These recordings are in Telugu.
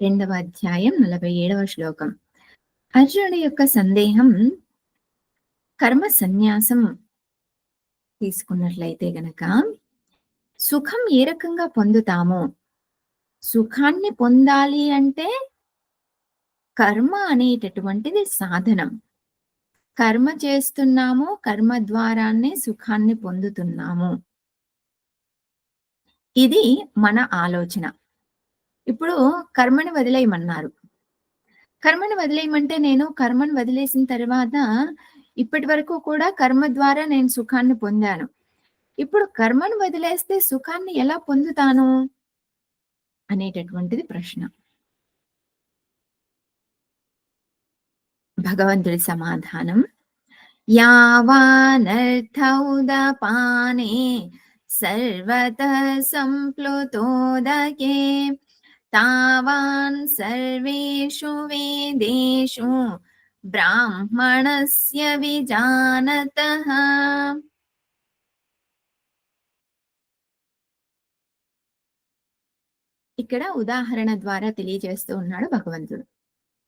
రెండవ అధ్యాయం నలభై ఏడవ శ్లోకం. అర్జునుడి యొక్క సందేహం కర్మ సన్యాసం తీసుకున్నట్లయితే గనక సుఖం ఏ రకంగా పొందుతాము? సుఖాన్ని పొందాలి అంటే కర్మ అనేటటువంటిది సాధనం. కర్మ చేస్తున్నాము కర్మ ద్వారానే సుఖాన్ని పొందుతున్నాము. ఇది మన ఆలోచన. ఇప్పుడు కర్మని వదిలేయమన్నారు. కర్మను వదిలేయమంటే నేను కర్మను వదిలేసిన తర్వాత ఇప్పటి వరకు కూడా కర్మ ద్వారా నేను సుఖాన్ని పొందాను. ఇప్పుడు కర్మను వదిలేస్తే సుఖాన్ని ఎలా పొందుతాను? అనేటటువంటిది ప్రశ్న. భగవంతుడి సమాధానం. యావానర్థౌదపానే సర్వత సంప్లుతోదకే तावान् सर्वेषु वेदेषु ब्राह्मणस्य विजानतः ఇక్కడ ఉదాహరణ ద్వారా తెలియజేస్తూ ఉన్నాడు భగవంతుడు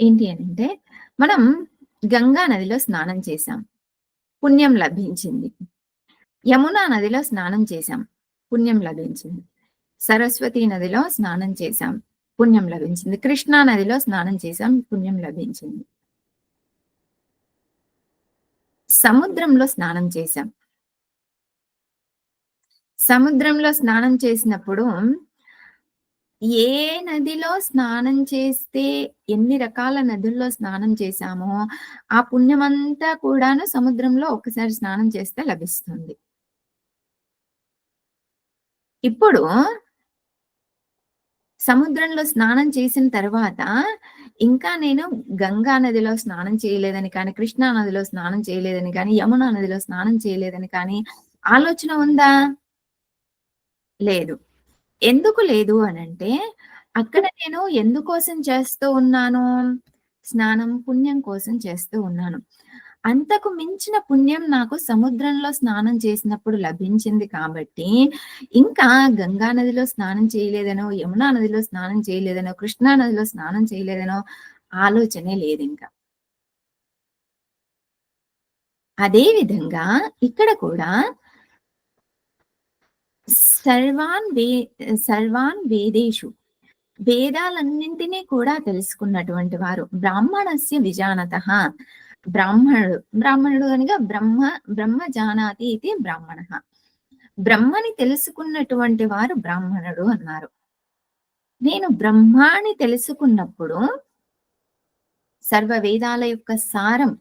ఏంటి అని అంటే మనం గంగా నదిలో స్నానం చేశాం పుణ్యం లభించింది యమునా నదిలో స్నానం చేశాం పుణ్యం లభించింది సరస్వతి నదిలో స్నానం చేశాం పుణ్యం లభించింది. కృష్ణా నదిలో స్నానం చేశాం పుణ్యం లభించింది. సముద్రంలో స్నానం చేశాం. సముద్రంలో స్నానం చేసినప్పుడు ఏ నదిలో స్నానం చేస్తే ఎన్ని రకాల నదుల్లో స్నానం చేశామో ఆ పుణ్యమంతా కూడాను సముద్రంలో ఒకసారి స్నానం చేస్తే లభిస్తుంది. ఇప్పుడు సముద్రంలో స్నానం చేసిన తర్వాత ఇంకా నేను గంగా నదిలో స్నానం చేయలేదని కానీ కృష్ణా నదిలో స్నానం చేయలేదని కానీ యమునా నదిలో స్నానం చేయలేదని కానీ ఆలోచన ఉందా? లేదు. ఎందుకు లేదు అనంటే అక్కడ నేను ఎందుకోసం చేస్తూ ఉన్నాను? స్నానం పుణ్యం కోసం చేస్తూ ఉన్నాను. అంతకు మించిన పుణ్యం నాకు సముద్రంలో స్నానం చేసినప్పుడు లభించింది కాబట్టి ఇంకా గంగా నదిలో స్నానం చేయలేదనో యమునా నదిలో స్నానం చేయలేదనో కృష్ణా నదిలో స్నానం చేయలేదనో ఆలోచనే లేదు ఇంకా అదే విధంగా ఇక్కడ కూడా సర్వాన్ వే సర్వాన్ వేదేషు వేదాలన్నింటినీ కూడా తెలుసుకున్నటువంటి వారు బ్రాహ్మణస్య విజానత. బ్రాహ్మణుడు. బ్రాహ్మణుడు అనగా బ్రహ్మ బ్రహ్మ జానాతి ఇది బ్రాహ్మణ. బ్రహ్మని తెలుసుకున్నటువంటి వారు బ్రాహ్మణుడు అన్నారు. నేను బ్రహ్మాని తెలుసుకున్నప్పుడు సర్వ వేదాల యొక్క సారం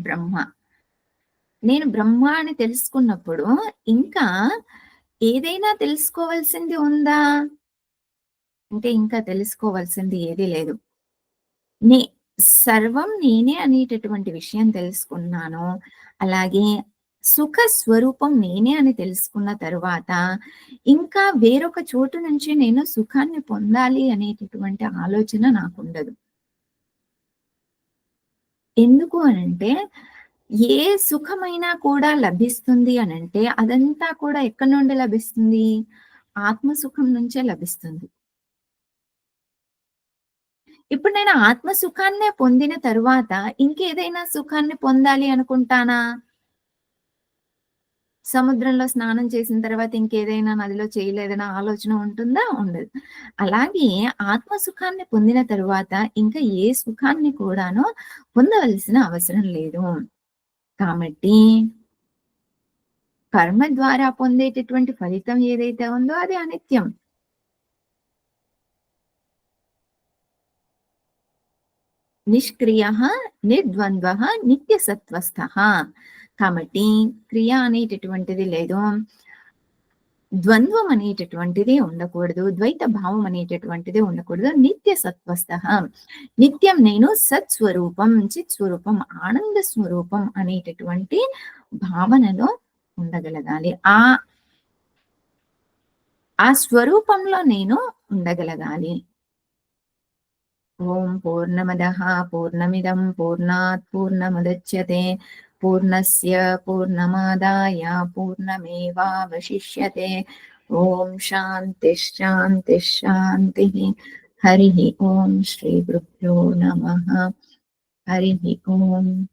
బ్రహ్మ. నేను బ్రహ్మాని తెలుసుకున్నప్పుడు ఇంకా ఏదైనా తెలుసుకోవాల్సింది ఉందా? అంటే ఇంకా తెలుసుకోవాల్సింది ఏదీ లేదు. నే సర్వం నేనే అనేటటువంటి విషయం తెలుసుకున్నాను. అలాగే సుఖ స్వరూపం నేనే అని తెలుసుకున్న తరువాత ఇంకా వేరొక చోటు నుంచి నేను సుఖాన్ని పొందాలి అనేటటువంటి ఆలోచన నాకు ఉండదు ఎందుకు అనంటే ఏ సుఖమైనా కూడా లభిస్తుంది అనంటే అదంతా కూడా ఎక్కడి నుండి లభిస్తుంది? ఆత్మ సుఖం నుంచే లభిస్తుంది. ఇప్పుడు నేను ఆత్మ సుఖాన్నే పొందిన తరువాత ఇంకేదైనా సుఖాన్ని పొందాలి అనుకుంటానా? సముద్రంలో స్నానం చేసిన తర్వాత ఇంకేదైనా నదిలో చేయలేదన్న ఆలోచన ఉంటుందా? ఉండదు. అలాగే ఆత్మ సుఖాన్ని పొందిన తరువాత ఇంకా ఏ సుఖాన్ని కూడాను పొందవలసిన అవసరం లేదు. కాబట్టి కర్మ ద్వారా పొందేటటువంటి ఫలితం ఏదైతే ఉందో అది అనిత్యం. నిష్క్రియ నిర్ద్వంద్వ నిత్య సత్వస్థ కాబట్టి క్రియ అనేటటువంటిది లేదు. ద్వంద్వం అనేటటువంటిది ఉండకూడదు. ద్వైత భావం అనేటటువంటిది ఉండకూడదు. నిత్య సత్వస్థ నిత్యం నేను సత్స్వరూపం చిత్ స్వరూపం ఆనంద స్వరూపం అనేటటువంటి భావనలో ఉండగలగాలి. ఆ ఆ స్వరూపంలో నేను ఉండగలగాలి. ॐ पूर्णमद, पूर्णमिदं, पूर्णात् पूर्णमुदच्यते, पूर्णस्य पूर्णमादाय, पूर्णमेवावशिष्यते। शांति हरि ओम श्री श्रीगुरुभ्यो नमः। हरि ओम